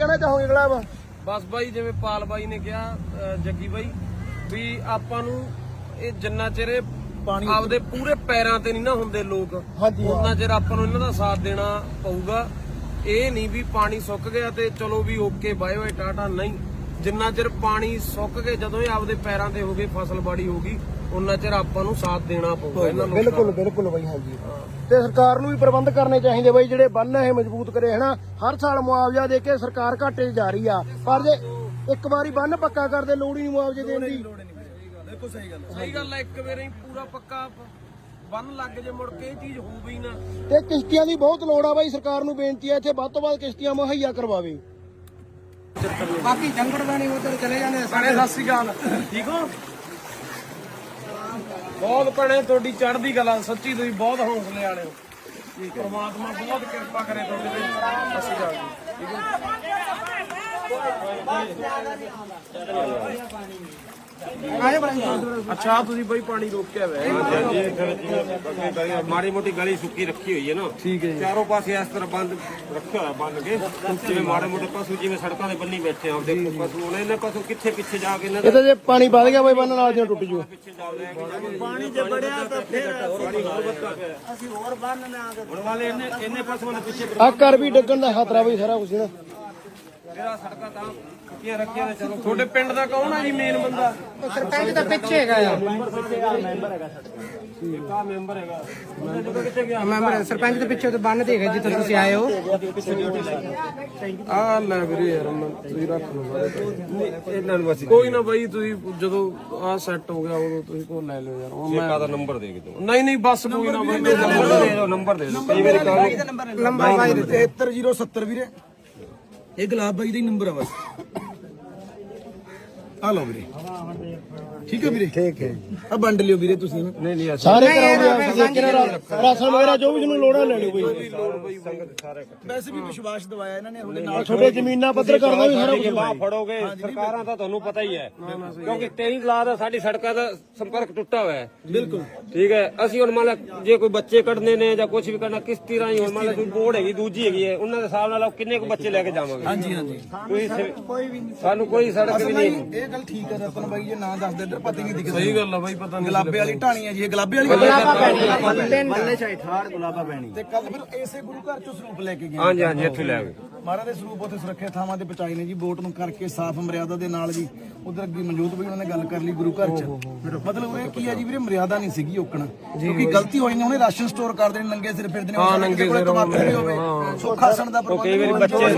ਕਹਿਣਾ ਚਾਹੋਗੇ ਗਲਾਬ ਬਸ ਬਾਈ ਜਿਵੇਂ ਪਾਲ ਬਾਈ ਨੇ ਕਿਹਾ ਅਹ ਜੱਗੀ ਬਾਈ ਵੀ ਆਪਾਂ ਨੂੰ ਇਹ ਜਿੰਨਾ ਚਿਰ ਇਹ ਪਾਣੀ ਆਪਦੇ ਪੂਰੇ ਪੈਰਾਂ ਤੇ ਨਹੀਂ ਨਾ ਹੁੰਦੇ ਲੋਕ ਹਾਂਜੀ। ਉਹਨਾਂ ਚਿਰ ਆਪਾਂ ਨੂੰ ਇਹਨਾਂ ਦਾ ਸਾਥ ਦੇਣਾ ਪਊਗਾ। ਇਹ ਨਹੀਂ ਵੀ ਪਾਣੀ ਸੁੱਕ ਗਿਆ ਤੇ ਚਲੋ ਵੀ ਓਕੇ ਬਾਏ ਬਾਏ ਟਾਟਾ ਨਹੀਂ। ਜਿੰਨਾ ਚਿਰ ਪਾਣੀ ਸੁੱਕ ਕੇ ਜਦੋਂ ਇਹ ਆਪਦੇ ਪੈਰਾਂ ਤੇ ਹੋ ਗਏ ਫਸਲ ਬਾੜੀ ਹੋ ਗਈ ਉਹਨਾਂ ਚਿਰ ਆਪਾਂ ਨੂੰ ਸਾਥ ਦੇਣਾ ਪਊਗਾ ਇਹਨਾਂ ਦਾ। ਬਿਲਕੁਲ ਬਿਲਕੁਲ ਬਾਈ ਹਾਂਜੀ। ਤੇ ਸਰਕਾਰ ਨੂੰ ਵੀ ਪ੍ਰਬੰਧ ਕਰਨੇ ਚਾਹੀਦੇ ਬਾਈ ਜਿਹੜੇ ਬੰਨ ਇਹ ਮਜ਼ਬੂਤ ਕਰੇ ਹਨਾ? ਹਰ ਸਾਲ ਮੁਆਵਜ਼ਾ ਦੇ ਕੇ ਸਰਕਾਰ ਘਾਟੇ 'ਚ ਜਾ ਰਹੀ ਆ। ਪਰ ਜੇ ਇੱਕ ਵਾਰੀ ਬੰਨ ਪੱਕਾ ਕਰਦੇ ਲੋੜ ਹੀ ਨਹੀਂ ਮੁਆਵਜ਼ੇ ਦੇਣ ਦੀ। ਸਹੀ ਗੱਲ ਹੈ। ਇੱਕ ਵਾਰੀ ਪੂਰਾ ਪੱਕਾ ਬੰਨ ਲੱਗ ਜੇ ਮੁੜ ਕੇ ਇਹ ਚੀਜ਼ ਹੋਵੇ ਹੀ ਨਾ। ਤੇ ਕਿਸ਼ਤੀਆਂ ਦੀ ਬਹੁਤ ਲੋੜ ਆ ਬਾਈ ਸਰਕਾਰ ਨੂੰ ਬੇਨਤੀ ਹੈ ਇੱਥੇ ਵੱਧ ਤੋਂ ਵੱਧ ਕਿਸ਼ਤੀਆਂ ਮੁਹੱਈਆ ਕਰਵਾਵੇ। ਬਾਕੀ ਜੰਗੜ ਬਾਣੀ ਉਧਰ ਚਲੇ ਜਾਂਦੇ ਭੈਣੇ ਸਤਿ ਸ਼੍ਰੀ ਅਕਾਲ। ਠੀਕ ਹੋ? ਬਹੁਤ ਭੈਣੇ ਤੁਹਾਡੀ ਚੜ੍ਹਦੀ ਕਲਾ ਸੱਚੀ ਤੁਸੀਂ ਬਹੁਤ ਹੌਸਲੇ ਵਾਲੇ ਹੋ। ਠੀਕ ਹੈ। ਪ੍ਰਮਾਤਮਾ ਬਹੁਤ ਕਿਰਪਾ ਕਰੇ ਤੁਹਾਡੇ ਤੇ। ਸਤਿ ਸ਼੍ਰੀ ਅਕਾਲ ਠੀਕ ਹੈ? ਅੱਛਾ ਤੁਸੀਂ ਬਈ ਪਾਣੀ ਰੋਕਿਆ ਹੋਇਆ ਮਾੜੀ ਮੋਟੀ ਗਲੀ ਸੁੱਕੀ ਰੱਖੀ ਹੋਈ ਹੈ ਨਾ। ਠੀਕ ਹੈ ਜੀ। ਚਾਰੋਂ ਪਾਸੇ ਇਸ ਤਰ੍ਹਾਂ ਬੰਦ ਰੱਖਿਆ ਹੋਇਆ ਬੰਨ ਕੇ। ਜਿਵੇਂ ਮਾੜੇ ਮੋਟੇ ਪਸ਼ੂ ਜਿਵੇਂ ਸੜਕਾਂ ਦੇ ਬੰਨੀ ਬੈਠੇ ਆ ਉਹਦੇ ਪਸ਼ੂ। ਹੁਣ ਇਹਨਾਂ ਪਸ਼ੂ ਕਿੱਥੇ ਪਿੱਛੇ ਜਾ ਕੇ ਇਹਨਾਂ ਇਹ ਤਾਂ ਜੇ ਪਾਣੀ ਵੱਧ ਗਿਆ ਬਾਈ ਬੰਨ ਨਾਲ ਜਿਉਂ ਟੁੱਟ ਜੂ ਪਿੱਛੇ ਜਾ ਪਾਣੀ ਜੇ ਬੜਿਆ ਤਾਂ ਫਿਰ ਅਸੀਂ ਹੋਰ ਬੰਨ ਨਾ ਹੁਣ ਵਾਲੇ ਇਹਨੇ ਇੰਨੇ ਪਸ਼ੂਆਂ ਦੇ ਪਿੱਛੇ ਆ ਘਰ ਵੀ ਡੱਗਣ ਦਾ ਖਤਰਾ ਬਈ ਸਾਰਾ ਕੁਝ ਨਾ। ਮੇਰਾ ਸੜਕਾਂ ਤਾਂ ਕੱਚੀਆਂ ਰੱਖੀਆਂ ਨੇ ਚਲੋ। ਤੁਹਾਡੇ ਪਿੰਡ ਦਾ ਕੌਣ ਆ ਜੀ ਮੇਨ ਬੰਦਾ? ਸਰਪੰਚ ਦਾ ਪਿੱਛੇ ਹੈਗਾ ਆ। ਕਾ ਮੈਂਬਰ ਹੈਗਾ। ਉਹਨੇ ਕਿੱਥੇ ਗਿਆ ਮੈਂਬਰ ਸਰਪੰਚ ਦੇ ਪਿੱਛੇ ਤੇ ਬੰਨ ਦੇ ਹੈਗਾ ਜਿੱਥੇ ਤੁਸੀਂ ਆਏ ਹੋ। ਆ ਲੈ ਵੀਰੇ ਯਾਰ ਮੈਂ ਤੁਸੀਂ ਰੱਖ ਲਓ ਸਾਰੇ ਇਹਨਾਂ ਨੂੰ ਅਸੀਂ ਕੋਈ ਨਾ ਬਾਈ ਤੁਸੀਂ ਜਦੋਂ ਆ ਸੈੱਟ ਹੋ ਗਿਆ ਉਦੋਂ ਤੁਸੀਂ ਕੋਲ ਲੈ ਲਿਓ ਯਾਰ। ਹੁਣ ਮੈਂ ਕਾਦਾ ਨੰਬਰ ਦੇ ਕੇ ਤੂੰ ਨਹੀਂ ਨਹੀਂ ਬਸ ਕੋਈ ਨਾ ਬਾਈ ਨੰਬਰ ਦੇ ਦਿਓ। ਨੰਬਰ ਦੇ ਦਿਓ। ਕਈ ਵਾਰੀ ਕਾਲ ਲੰਬਾ ਬਾਈ 73070 ਵੀਰੇ। ਇਹ ਗੁਲਾਬ ਬਾਈ ਦਾ ਹੀ ਨੰਬਰ ਆ ਬਸ। ਆ ਲਓ ਵੀਰੇ। ਠੀਕ ਹੈ ਵੀਰੇ? ਠੀਕ ਹੈ ਆ ਵੰਡ ਲਿਓ ਵੀਰੇ ਤੁਸੀਂ। ਨਹੀਂ ਨਹੀਂ ਸਾਰੇ ਕਰਾਉਂਦੇ ਰਾਸ਼ਨ ਵਗੈਰਾ ਜੋ ਵੀ ਜਿਹਨੂੰ ਲੋੜਾ ਲੈ ਲਿਓ ਬਈ। ਵੈਸੇ ਵੀ ਵਿਸ਼ਵਾਸ ਦਵਾਇਆ ਇਹਨਾਂ ਨੇ ਤੁਹਾਡੇ ਨਾਲ ਤੁਹਾਡੇ ਜ਼ਮੀਨਾਂ ਪੱਧਰ ਕਰਨਾ ਵੀ ਸਾਰਾ ਕੁਝ ਬਾਹ ਫੜੋਗੇ ਸਰਕਾਰਾਂ ਦਾ ਤੁਹਾਨੂੰ ਪਤਾ ਹੀ ਹੈ। ਕਿਉਂਕਿ 23 ਲਾ ਦਾ ਸਾਡੀ ਸੜਕਾਂ ਦਾ ਸੰਪਰਕ ਟੁੱਟਾ ਹੋਇਆ ਹੈ। ਬਿਲਕੁਲ। ਠੀਕ ਹੈ ਅਸੀਂ ਹੁਣ ਮੰਨ ਲਾ ਜੇ ਕੋਈ ਬੱਚੇ ਕੱਢਨੇ ਨੇ ਜਾਂ ਕੁਝ ਵੀ ਕਰਨਾ ਕਿਸ਼ਤੀ ਰਾਹੀਂ ਹੁਣ ਮੰਨ ਲਾ ਕੋਈ ਬੋਰਡ ਹੈਗੀ ਦੂਜੀ ਹੈਗੀ ਹੈ ਉਹਨਾਂ ਦੇ ਹਿਸਾਬ ਨਾਲ ਕਿੰਨੇ ਕੁ ਬੱਚੇ ਲੈ ਕੇ ਜਾਵਾਂਗੇ। ਹਾਂਜੀ ਹਾਂਜੀ। ਕੋਈ ਸਾਨੂੰ ਕੋਈ ਸੜਕ ਵੀ ਨਹੀਂ ਗੱਲ ਠੀਕ ਹੈ ਰਤਨ ਬਾਈ ਜੇ ਨਾਂ ਦੱਸਦੇ ਇੱਧਰ ਪਤਾ ਹੀ ਨਹੀਂ ਦਿਖਦਾ? ਸਹੀ ਗੱਲ ਆ ਬਾਈ ਪਤਾ ਨਹੀਂ ਗੁਲਾਬੇ ਵਾਲੀ ਢਾਣੀ ਹੈ ਜੀ ਇਹ ਗੁਲਾਬੇ ਵਾਲੀ ਬੱਲੇ ਚਾਹੀ ਠਾੜ ਗੁਲਾਬਾ ਪੈਣੀ ਤੇ ਕੱਲ ਫਿਰ ਇਸੇ ਗੁਰੂ ਘਰ ਚੋਂ ਸਰੂਪ ਲੈ ਕੇ ਗਏ। ਹਾਂਜੀ ਹਾਂਜੀ ਇੱਥੇ ਲੈ ਗਏ। ਮਹਾਰਾਜ ਦੇ ਸਰੂਪ ਉੱਥੇ ਸੁਰੱਖਿਅਤ ਥਾਵਾਂ ਤੇ ਪਹੁੰਚਾਏ ਨੇ ਜੀ ਵੋਟ ਨੂੰ ਕਰਕੇ ਸਾਫ਼ ਮਰਿਆਦਾ ਦੇ ਨਾਲ ਜੀ ਉਧਰ ਅੱਗੇ ਮਨਜੋਤ ਵੀ ਉਹਨਾਂ ਨੇ ਗੱਲ ਕਰ ਲਈ ਗੁਰੂ ਘਰ ਚ। ਮਤਲਬ ਇਹ ਕੀ ਹੈ ਜੀ ਵੀਰੇ ਮਰਿਆਦਾ ਨਹੀਂ ਸੀਗੀ ਓਕਣਾ ਕਿਉਂਕਿ ਗਲਤੀ ਹੋਈ ਨੇ ਉਹਨੇ ਰਾਸ਼ਨ ਸਟੋਰ ਕਰਦੇ ਨੇ ਨੰਗੇ ਸਿਰ ਫਿਰਦੇ ਨੇ ਹਾਂ ਨੰਗੇ ਸਿਰ ਹੋਵੇ ਸੁੱਖਾਸਣ ਦਾ ਪ੍ਰਬੰਧ ਕਈ ਵਾਰੀ ਬੱਚੇ